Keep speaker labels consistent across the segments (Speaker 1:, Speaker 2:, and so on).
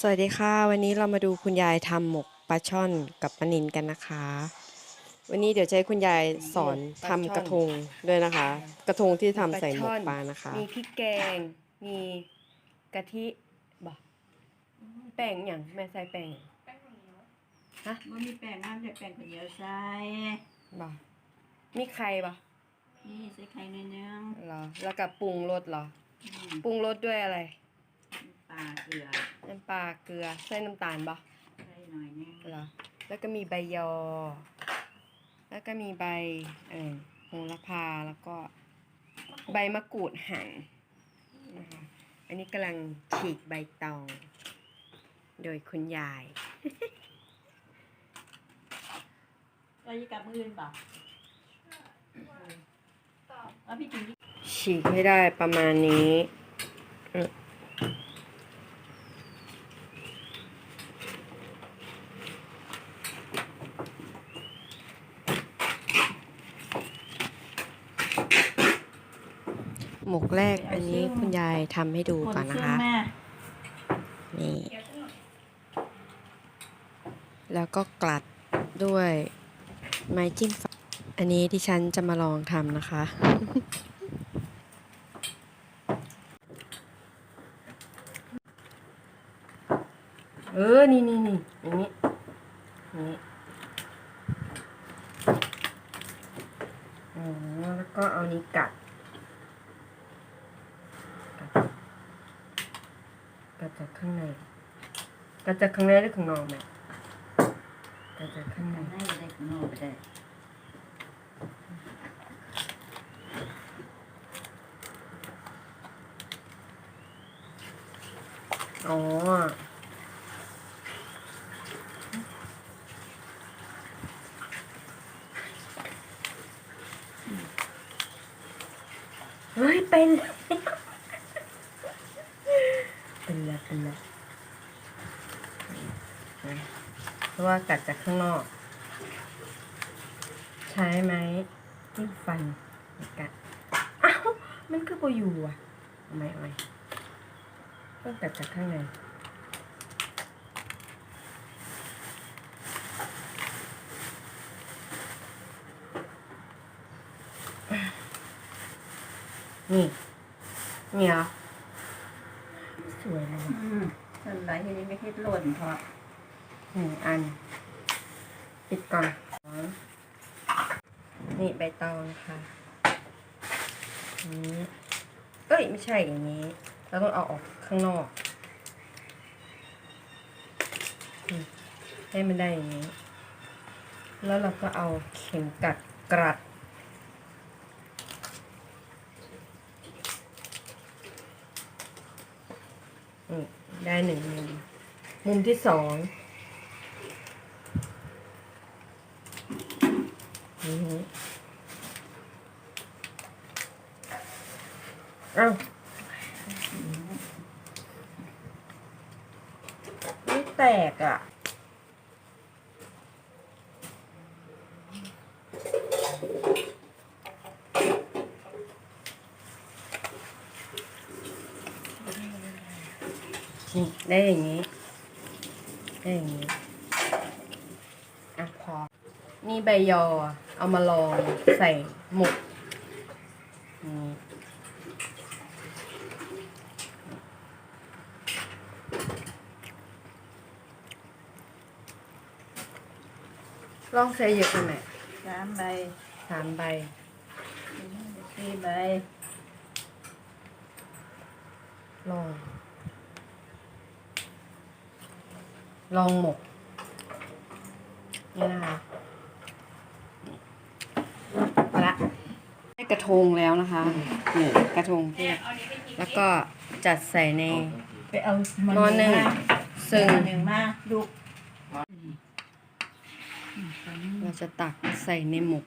Speaker 1: สวัสดีค่ะ วันนี้เรามาดูคุณยายทำหมกปลาช่อนกับปลานิลกันนะคะ วันนี้เดี๋ยวจะให้คุณยายสอนทำกระทงด้วยนะคะ กระทงที่ทำใส่หมกปลานะคะ
Speaker 2: มีพริกแกง มีกะทิบอกแป้งอย่างแม่ใส่แป้งหยังฮะ
Speaker 3: มันมีแป้งน้ำใส่แป้งข้าวเหนียวใส่
Speaker 2: บอกมีไข่บอ
Speaker 3: นี่ใส่ไข่หน่อยนึง
Speaker 2: เหรอแล้วก็ปรุงรสเหรอ
Speaker 3: อืม
Speaker 2: ปรุงรสด้วยอะไร
Speaker 3: ปลาเกลือ
Speaker 2: น้ำปลาเกลือใส่น้ำตาลบอ
Speaker 3: ใส่หน่อยนึง
Speaker 2: เหรอแล้วก็มีใบยอ แล้วก็มีใบเออโหระพาแล้วก็ใบมะกรูดหั่นนะคะอันนี้กำลังฉีกใบตอง โดยคุณยาย
Speaker 3: เราจะกลับมืออื่นเปล่าเอาพี่กินดิ
Speaker 2: ฉีกให้ได้ประมาณนี้ มหมกแรกอันนี้คุณยายทำให้ดูก่อนนะคะ นี่ แล้วก็กลัดด้วยไม้จิ้มฟันอันนี้ที่ฉันจะมาลองทำนะคะ เออ นี่นี่นี่อย่างนี้อย่างนี้อ๋อแล้วก็เอานี้กัด กัดจากข้างในกัดจากข้างในหรือข้างนอกแม่กัดจากข้างใน
Speaker 3: ให้ได้ข้างนอกไปได้
Speaker 2: อ๋อเฮ้ยเป็นแล้วเป็นแล้วเป็นแล้วเพราะว่ากัดจากข้างนอก ใช้ไหมจิ้มฟันในกัดอ้าวมันคือโบอยู่อะเอาไหมเอาไหมต้องกัดจากข้างในนี่ นี่เหรอ สวยเลย
Speaker 3: อืมส่ วนไหนที่นี่ไม่คิดหล่นเพราะ
Speaker 2: หนึ่งอัน ปิดก่อนนี่ใบตองนะคะนี้เอ้ยไม่ใช่อย่างนี้ เราต้องเอาออกข้างนอกให้มันได้อย่างนี้ แล้วเราก็เอาเข็มกัดกรัดได้หนึ่งมุม มุมที่สองนี่อ้าไม่แตกอะนี่ได้อย่างนี้ ได้อย่างนี้ อะพอ นี่ใบยอ เอามาลองใส่หมกนี่ลองใส่เยอะไปไหม
Speaker 3: สามใบ
Speaker 2: สามใบ
Speaker 3: สี่ใบ
Speaker 2: ลอง ลองหมก นี่นะคะมาละได้กระทงแล้วนะคะนี่กระทงที่แล้วก็จัดใส่ใน
Speaker 3: ไปเอา
Speaker 2: หม้อนึ่งซึ่ง
Speaker 3: หม้อหนึ่งมาดู
Speaker 2: เราจะตักใส่ในหมก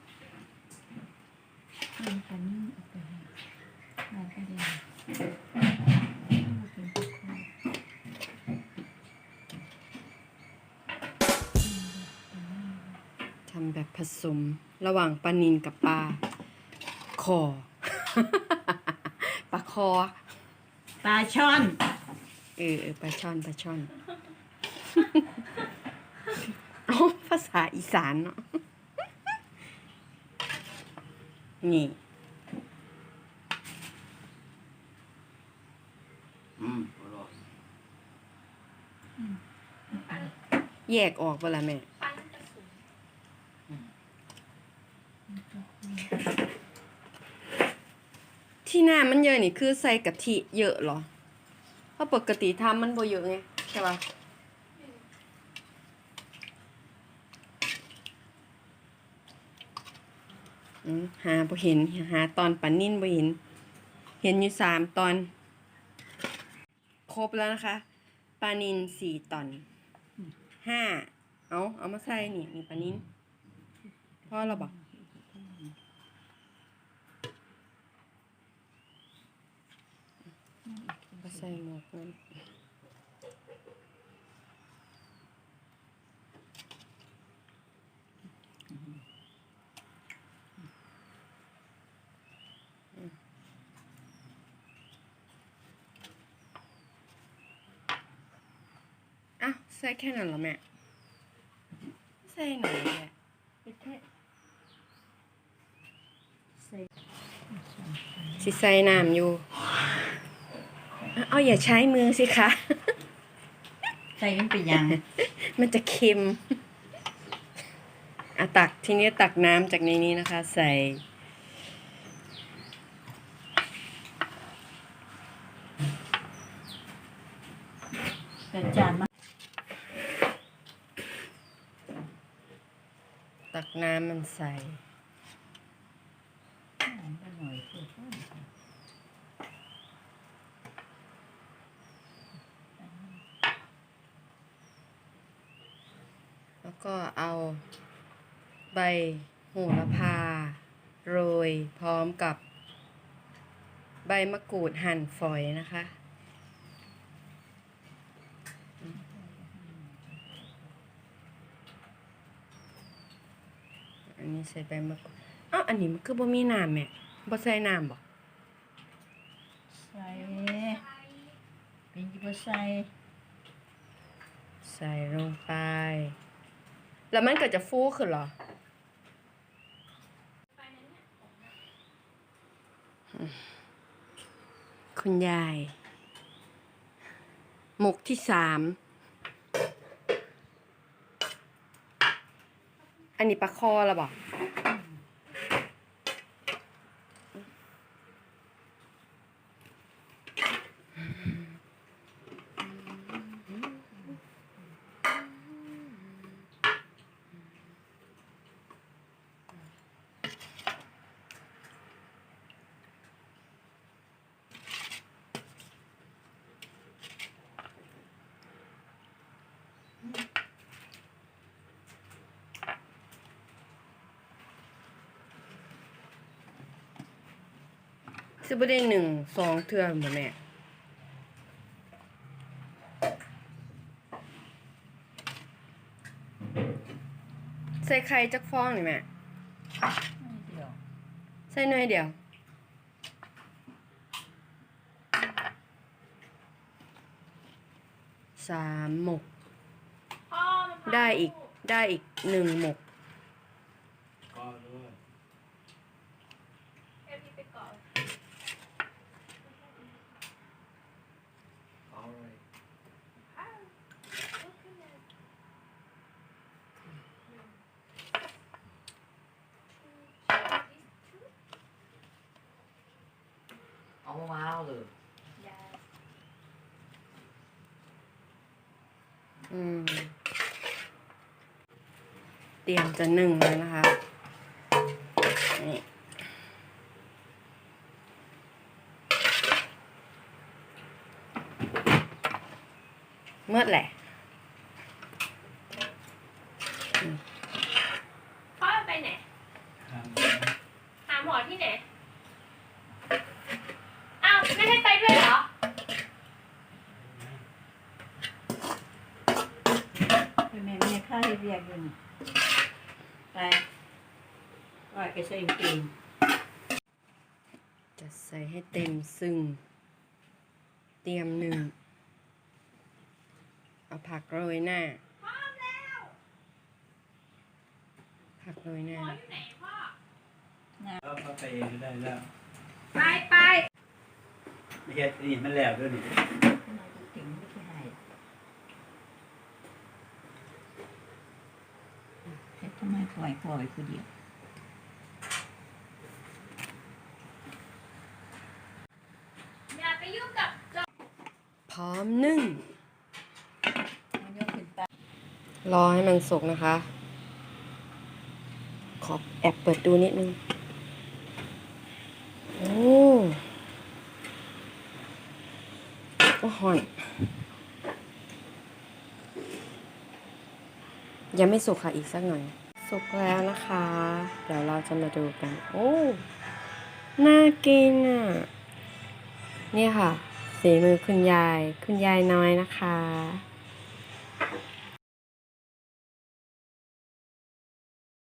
Speaker 2: ทำแบบผสมระหว่างปลานินกับปลาคอ ปลาคอ
Speaker 3: ปลาช่อน
Speaker 2: เออเออปลาช่อนปลาช่อนเอ้าภาษาอีสานเนาะ นี่
Speaker 4: อืมอร่อย
Speaker 2: แยกออกเวลาแม่ ที่หน้ามันเยอะนี่คือใส่กะทิเยอะเหรอ เพราะปกติทำมันบ่เยอะไงใช่ปะอืมหาบ่เห็น หาตอนปันนิ่นบ่เห็น เห็นอยู่สามตอน ครบแล้วนะคะปลานินสี่ตอนห้าเอาเอามาใส่นี่นี่ปลานินพ่อเราบอกก็ใส่หมวกนั่นอ้าวใส่แค่นั้นเหรอแม่ ใส่ไหนแม่
Speaker 3: ไปเทะใส่
Speaker 2: สิใส่น้ำอยู่ เอาอย่าใช้มือสิคะ
Speaker 3: ใส่มันเป็นยัง
Speaker 2: มันจะเค็มอะตักทีนี้ตักน้ำจากในนี้นะคะ ใส่
Speaker 3: แต่จานมา
Speaker 2: ตักน้ำมันใส่
Speaker 3: ก็หน่อยคือ
Speaker 2: แล้ว ก็เอาใบโหระพา โรยพร้อมกับ ใบมะกรูดหั่นฝอยนะคะ อันนี้ใส่ใบมะกรูดอ้าวอันนี้มันคือบ่มีน้ำแม่บ่ใส่น้ำบ่
Speaker 3: ใส่เป็นกี่บ่ใส่
Speaker 2: ใส่ลงไป แล้วมันก็จะฟูขึ้นเหรอคุณยาย หมกที่สาม อันนี้ปลาคอแล้วบอก ซื้อประเด็นหนึ่งสองเทื่อหมดแม่ ใส่ไข่จักฟองนี่แม่
Speaker 3: เดี๋ยว
Speaker 2: ใส่หน่อยเดียว สามหมกได้อีก ได้อีกหนึ่งหมก
Speaker 4: ก็ด้วยเอาเลย เอามะพร้าวเลย
Speaker 2: อืมเตรียมจะหนึ่งแล้วนะคะนี่เมื่อแหละ
Speaker 5: พ่อไปไหน หาหมอที่ไหน อ้าว ไม่ให้ไปด้วยเหรอ
Speaker 3: ไปแม่ แม่ข้าให้เรียกอยู่นี่ไปว่าไปใส่กางเกง
Speaker 2: จะใส่ให้เต็มซึ่ง เตรียมหนึ่ง เอาเอาผักโรยหน้า ผักโรยหน้า
Speaker 5: อยู่ไหนพ่อ
Speaker 6: เอาเข้าไปเองก็ได้แล้ว
Speaker 5: ไปไป
Speaker 6: ไม่ใช่นี่มันแล้วด้วยนี่
Speaker 3: ถึงไม่ใช่ให้แต่ทำไม ปล่อยพ่อไว้คนเดียว
Speaker 5: อย่าไปยุ่งกับจอ
Speaker 2: พร้อมนึ่ง
Speaker 3: มันยกขึ้นไป
Speaker 2: รอให้มันสุกนะคะ ขอแอบเปิดดูนิดนึง โอ้โอ้หอน ยังไม่สุกค่ะอีกสักหน่อย สุกแล้วนะคะ เดี๋ยวเราจะมาดูกัน โอ้ น่ากินอะ นี่ค่ะ สีมือคุณยาย คุณยายน้อยนะคะ